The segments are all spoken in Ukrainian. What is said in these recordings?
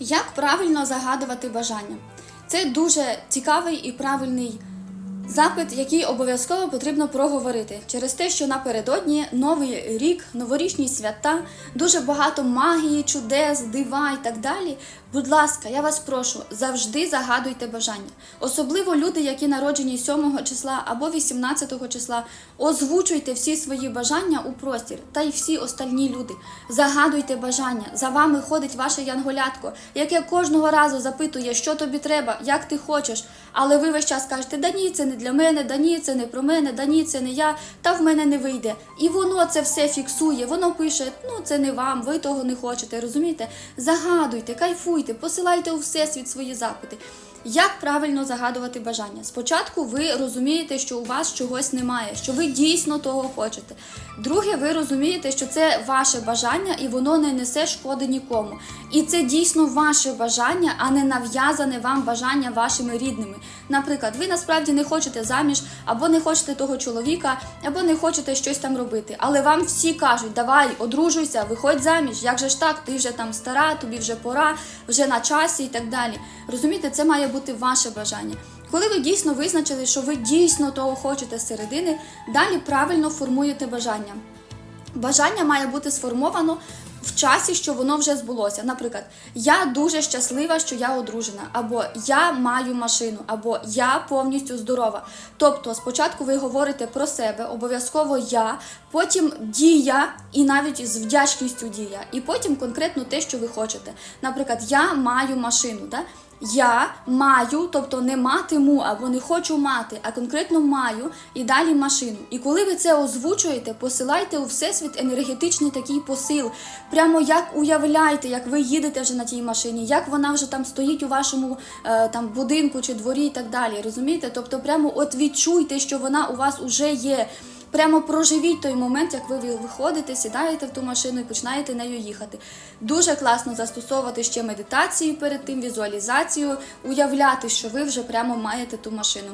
Як правильно загадувати бажання? Це дуже цікавий і правильний запит, який обов'язково потрібно проговорити через те, що напередодні новий рік, новорічні свята, дуже багато магії, чудес, дива і так далі. Будь ласка, я вас прошу, завжди загадуйте бажання. Особливо люди, які народжені 7 числа або 18 числа, озвучуйте всі свої бажання у простір, та й всі остальні люди. Загадуйте бажання. За вами ходить ваше янголятко, яке кожного разу запитує, що тобі треба, як ти хочеш. Але ви весь час кажете, да ні, це не для мене, да ні, це не про мене, да ні, це не я, та в мене не вийде. І воно це все фіксує, воно пише, ну це не вам, ви того не хочете, розумієте? Загадуйте, кайфуйте, посилайте у всесвіт свої запити. Як правильно загадувати бажання? Спочатку ви розумієте, що у вас чогось немає, що ви дійсно того хочете. Друге, ви розумієте, що це ваше бажання і воно не несе шкоди нікому. І це дійсно ваше бажання, а не нав'язане вам бажання вашими рідними. Наприклад, ви насправді не хочете заміж, або не хочете того чоловіка, або не хочете щось там робити. Але вам всі кажуть, давай, одружуйся, виходь заміж. Як же ж так? Ти вже там стара, тобі вже пора, вже на часі і так далі. Розумієте, це має бути ваше бажання. Коли ви дійсно визначили, що ви дійсно того хочете з середини, далі правильно формуєте бажання. Бажання має бути сформовано в часі, що воно вже збулося. Наприклад, я дуже щаслива, що я одружена, або я маю машину, або я повністю здорова. Тобто, спочатку ви говорите про себе, обов'язково я, потім дія, і навіть з вдячністю дія, і потім конкретно те, що ви хочете. Наприклад, я маю машину. Да? Я маю, тобто не матиму або не хочу мати, а конкретно маю і далі машину. І коли ви це озвучуєте, посилайте у всесвіт енергетичний такий посил. Прямо як уявляйте, як ви їдете вже на тій машині, як вона вже там стоїть у вашому е, там будинку чи дворі і так далі. Розумієте? Тобто, прямо от відчуйте, що вона у вас уже є. Прямо проживіть той момент, як ви виходите, сідаєте в ту машину і починаєте нею їхати. Дуже класно застосовувати ще медитацію перед тим, візуалізацію, уявляти, що ви вже прямо маєте ту машину.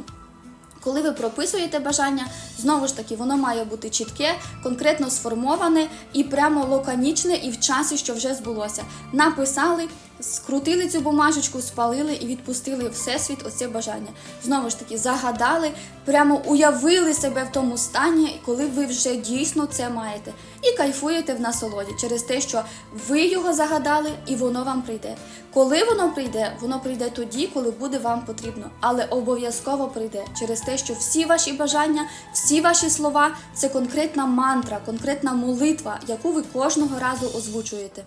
Коли ви прописуєте бажання, знову ж таки, воно має бути чітке, конкретно сформоване і прямо лаконічне, і в часі, що вже збулося. Написали, скрутили цю бумажечку, спалили і відпустили всесвіт оце бажання. Знову ж таки, загадали, прямо уявили себе в тому стані, коли ви вже дійсно це маєте. І кайфуєте в насолоді через те, що ви його загадали, і воно вам прийде. Коли воно прийде, воно прийде тоді, коли буде вам потрібно, але обов'язково прийде через те, що всі ваші бажання, всі ваші слова це конкретна мантра, конкретна молитва, яку ви кожного разу озвучуєте.